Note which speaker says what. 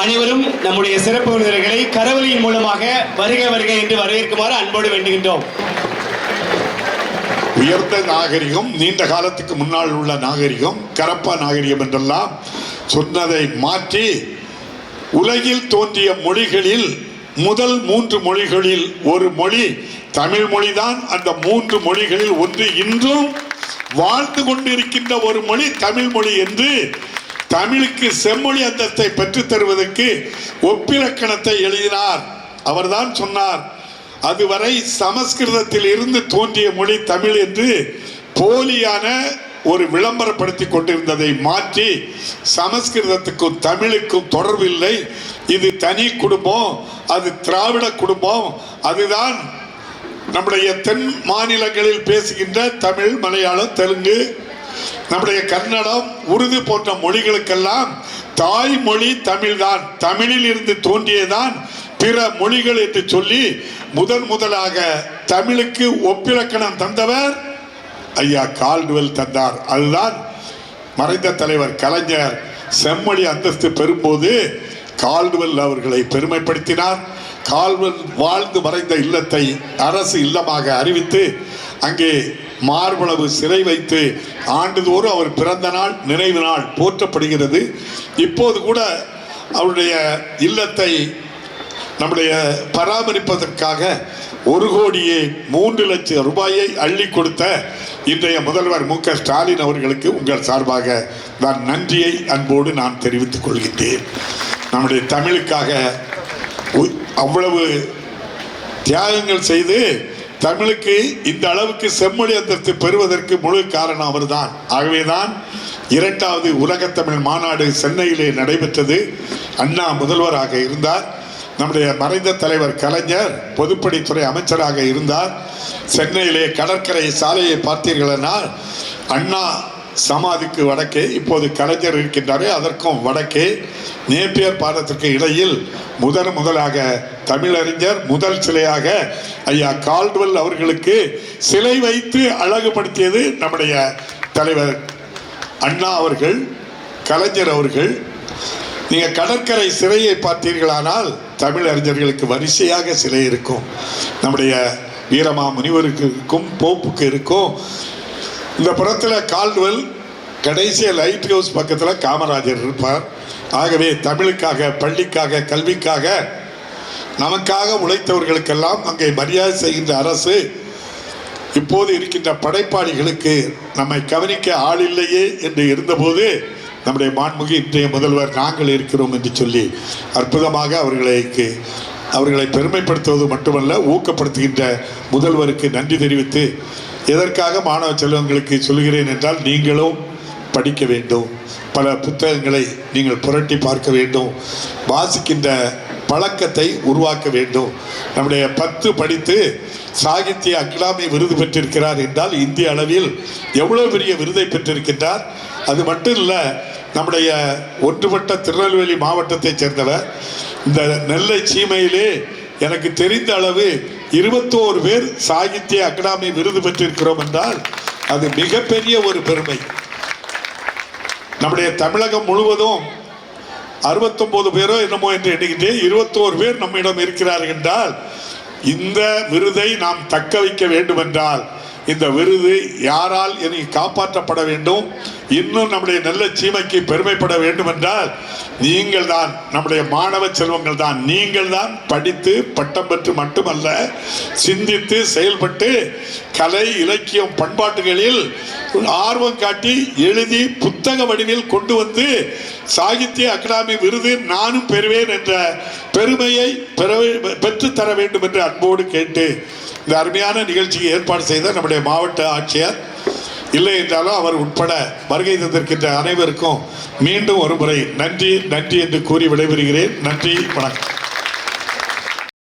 Speaker 1: அனைவரும் நம்முடைய சிறப்பு விருந்தினர்களை கரவலியின் மூலமாக வருக வருக என்று வரவேற்குமாறு அன்போடு வேண்டுகின்றோம்.
Speaker 2: உயர்ந்த நாகரிகம் நீண்ட காலத்துக்கு முன்னால் உள்ள நாகரிகம் கரப்பா நாகரிகம் என்றெல்லாம் சொன்னதை மாற்றி உலகில் தோன்றிய மொழிகளில் முதல் மூன்று மொழிகளில் ஒரு மொழி தமிழ் மொழிதான். அந்த மூன்று மொழிகளில் ஒன்று இன்றும் வாழ்ந்து கொண்டிருக்கின்ற ஒரு மொழி தமிழ் மொழி என்று தமிழுக்கு செம்மொழி அந்தஸ்தை பெற்றுத் தருவதற்கு ஒப்பிலக்கணத்தை எழுதினார். அவர்தான் சொன்னார் அதுவரை சமஸ்கிருதத்தில் இருந்து தோன்றிய மொழி தமிழ் என்று போலியான ஒரு விளம்பரப்படுத்தி கொண்டிருந்ததை மாற்றி சமஸ்கிருதத்துக்கும் தமிழுக்கும் தொடர்பு இல்லை இது தனி குடும்பம் அது திராவிட குடும்பம். அதுதான் நம்முடைய தென் மாநிலங்களில் பேசுகின்ற தமிழ் மலையாளம் தெலுங்கு நம்முடைய கன்னடம் உருது போன்ற மொழிகளுக்கெல்லாம் தாய்மொழி தமிழ்தான். தமிழில் இருந்து தோன்றியதான் பிற மொழிகள் என்று சொல்லி முதன் முதலாக தமிழுக்கு ஒப்பிலக்கணம் தந்தவர் ஐயா கால்டுவெல் தந்தார். அதுதான் மறைந்த தலைவர் கலைஞர் செம்மொழி அந்தஸ்து பெறும்போது கால்டுவெல் அவர்களை பெருமைப்படுத்தினார். கால்வெல் வாழ்ந்து மறைந்த இல்லத்தை அரசு இல்லமாக அறிவித்து அங்கே மார்பளவு சிறை வைத்து ஆண்டுதோறும் அவர் பிறந்த நாள் நினைவு நாள் போற்றப்படுகிறது. இப்போது கூட அவருடைய இல்லத்தை நம்முடைய பராமரிப்பதற்காக ஒரு கோடியே மூன்று லட்சம் ரூபாயை அள்ளி கொடுத்த இன்றைய முதல்வர் மு க ஸ்டாலின் அவர்களுக்கு உங்கள் சார்பாக நான் நன்றியை அன்போடு நான் தெரிவித்துக் கொள்கின்றேன். நம்முடைய தமிழுக்காக உ- அவ்வளவு தியாகங்கள் செய்து தமிழுக்கு இந்த அளவுக்கு செம்மொழி அந்தஸ்து பெறுவதற்கு முழு காரணம் அவர்தான். ஆகவேதான் இரண்டாவது உலகத்தமிழ் மாநாடு சென்னையிலே நடைபெற்றது. அண்ணா முதல்வராக இருந்தார். நம்முடைய மறைந்த தலைவர் கலைஞர் பொதுப்பணித்துறை அமைச்சராக இருந்தார். சென்னையிலே கடற்கரை சாலையை பார்த்தீர்களானால் அண்ணா சமாதிக்கு வடக்கே இப்போது கலைஞர் இருக்கின்றாரே அதற்கும் வடக்கே நேப்பியர் பாலத்திற்கு இடையில் முதன் முதலாக தமிழறிஞர் முதல் சிலையாக ஐயா கால்டுவெல் அவர்களுக்கு சிலை வைத்து அழகுபடுத்தியது நம்முடைய தலைவர் அண்ணா அவர்கள் கலைஞர் அவர்கள். நீங்கள் கடற்கரை சிலையை பார்த்தீர்களானால் தமிழறிஞர்களுக்கு வரிசையாக சிலை இருக்கும். நம்முடைய வீரமா முனிவருக்கு இருக்கும் போப்புக்கு இருக்கும். இந்த படத்தில் கால்டுவெல் கடைசியாக லைட் ஹவுஸ் பக்கத்தில் காமராஜர் இருப்பார். ஆகவே தமிழுக்காக பள்ளிக்காக கல்விக்காக நமக்காக உழைத்தவர்களுக்கெல்லாம் அங்கே மரியாதை செய்கின்ற அரசு இப்போது இருக்கின்ற படைப்பாளிகளுக்கு நம்மை கவனிக்க ஆள் இல்லையே என்று இருந்தபோது நம்முடைய மாண்புமிகு இன்றைய முதல்வர் நாங்கள் இருக்கிறோம் என்று சொல்லி அற்புதமாக அவர்களுக்கு அவர்களை பெருமைப்படுத்துவது மட்டுமல்ல ஊக்கப்படுத்துகின்ற முதல்வருக்கு நன்றி தெரிவித்து எதற்காக மாணவ செல்வங்களுக்கு சொல்கிறேன் என்றால் நீங்களும் படிக்க வேண்டும். பல புத்தகங்களை நீங்கள் புரட்டி பார்க்க வேண்டும். வாசிக்கின்ற பழக்கத்தை உருவாக்க வேண்டும். நம்முடைய பத்து படித்து சாகித்ய அகாடமி விருது பெற்றிருக்கிறார் என்றால் இந்திய அளவில் எவ்வளவு பெரிய விருதை பெற்றிருக்கின்றார்? அது மட்டும் இல்லை நம்முடைய ஒன்றுபட்ட திருநெல்வேலி மாவட்டத்தைச் சேர்ந்தவர் இந்த நெல்லை சீமையிலே எனக்கு தெரிந்த அளவு இருபத்தோரு பேர் சாகித்ய அகாடமி விருது பெற்றிருக்கிறோம் என்றால் அது மிகப்பெரிய ஒரு பெருமை. நம்முடைய தமிழகம் முழுவதும் அறுபத்தொன்பது பேரோ என்னமோ என்று எண்ணிக்கிட்டே இருபத்தோரு பேர் நம்மிடம் இருக்கிறார்கள் என்றால் இந்த விருதை நாம் தக்க வைக்க வேண்டும் என்றால் இந்த விருது யாரால் இனி காப்பாற்றப்பட வேண்டும்? இன்னும் நம்முடைய நல்ல சீமைக்கு பெருமைப்பட வேண்டும் என்றால் நீங்கள் தான் நம்முடைய மாணவ செல்வங்கள் தான் நீங்கள் தான் படித்து பட்டம் பெற்று மட்டுமல்ல சிந்தித்து செயல்பட்டு கலை இலக்கியம் பண்பாட்டுகளில் ஆர்வம் காட்டி எழுதி புத்தக வடிவில் கொண்டு வந்து சாகித்ய அகாடமி விருது நானும் பெறுவேன் என்ற பெருமையை பெற பெற்றுத்தர வேண்டும் என்று அன்போடு கேட்டு இந்த அருமையான நிகழ்ச்சிக்கு ஏற்பாடு செய்த நம்முடைய மாவட்ட ஆட்சியர். இல்லை என்றாலும் அவர் உட்பட வருகை தந்திருக்கின்ற அனைவருக்கும் மீண்டும் ஒரு முறை நன்றி நன்றி என்று கூறி விடைபெறுகிறேன். நன்றி வணக்கம்.